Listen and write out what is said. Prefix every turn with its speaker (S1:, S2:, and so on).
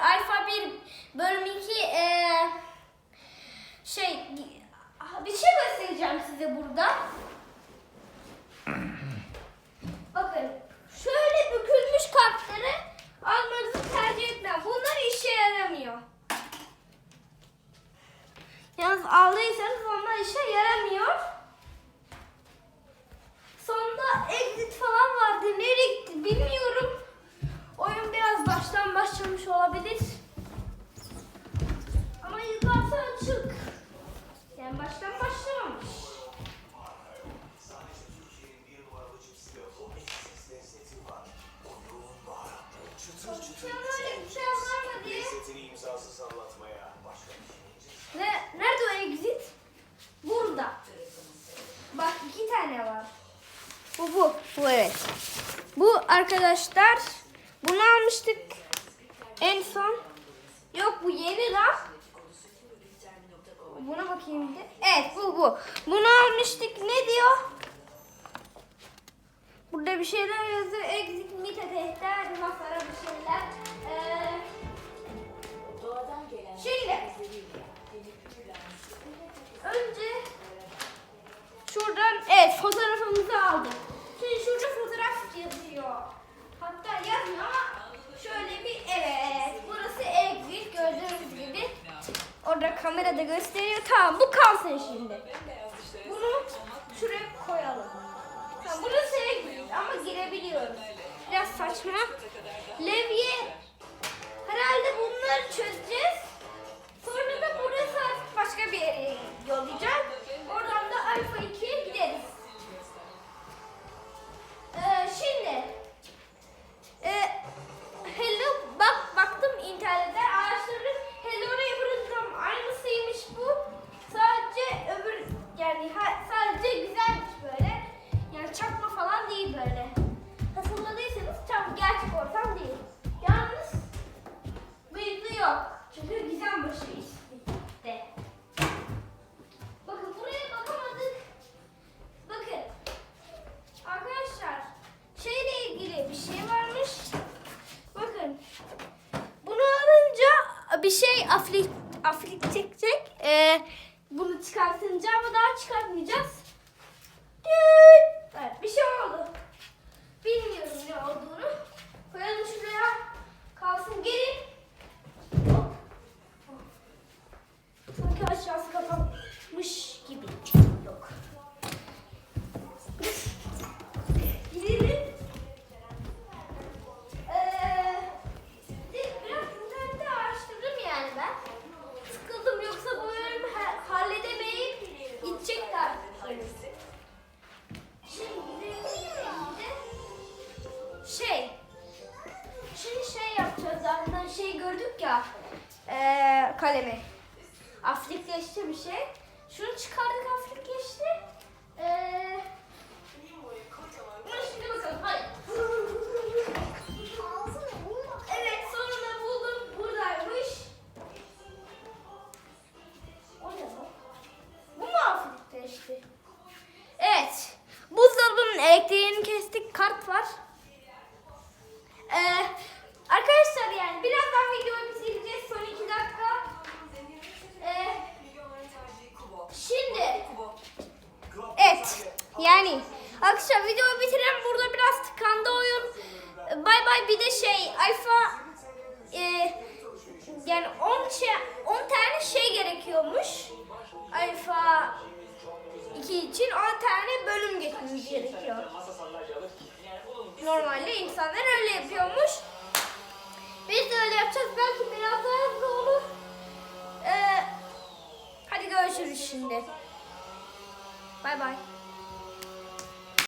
S1: Alfa 1 bölüm 2 eee, şey bir şey göstereceğim size burada. Bakın şöyle bükülmüş kartları almanızı tercih etmem. Bunlar işe yaramıyor. Yalnız aldıysanız onlar işe yaramıyor. Sonunda exit falan vardı. Nereye gitti bilmiyorum. Oyun biraz baştan başlamış olabilir. Ama yukarısı açık. Yani baştan başlamamış. Bir şey. Ne, nerede o exit? Burada. Bak iki tane var. Bu bu. Bu evet. Bu arkadaşlar bunu almıştık en son. Yok bu yeni lan. Buna bakayım bir de. Evet bu bu. Bunu almıştık. Ne diyor? Burada bir şeyler yazıyor. Exit Orada kamerada gösteriyor. Tamam bu kalsın şimdi. Bunu şuraya koyalım. Tamam burası exit ama girebiliyoruz. Biraz saçma. Levye herhalde bunları çözeceğiz. Sonra da burası artık başka bir yere yollayacağım. Aflik çekecek. Ee, bunu çıkartınca ama daha çıkartmayacağız. Evet bir şey oldu. Bilmiyorum ne olduğunu. Kalemi. Afrikleşti bir şey. Şunu çıkardık afrikleşti. Eee arkadaşlar videoyu bitirelim burada biraz tıkandı oyun. Bay bay bir de şey alfa e, yani 10 şey 10 tane şey gerekiyormuş. Alfa 2 için 10 tane bölüm geçmemiz gerekiyor. Normalde insanlar öyle yapıyormuş. Biz de öyle yapacağız. Belki biraz daha hızlı olur. Ee, hadi görüşürüz şimdi. Bay bay.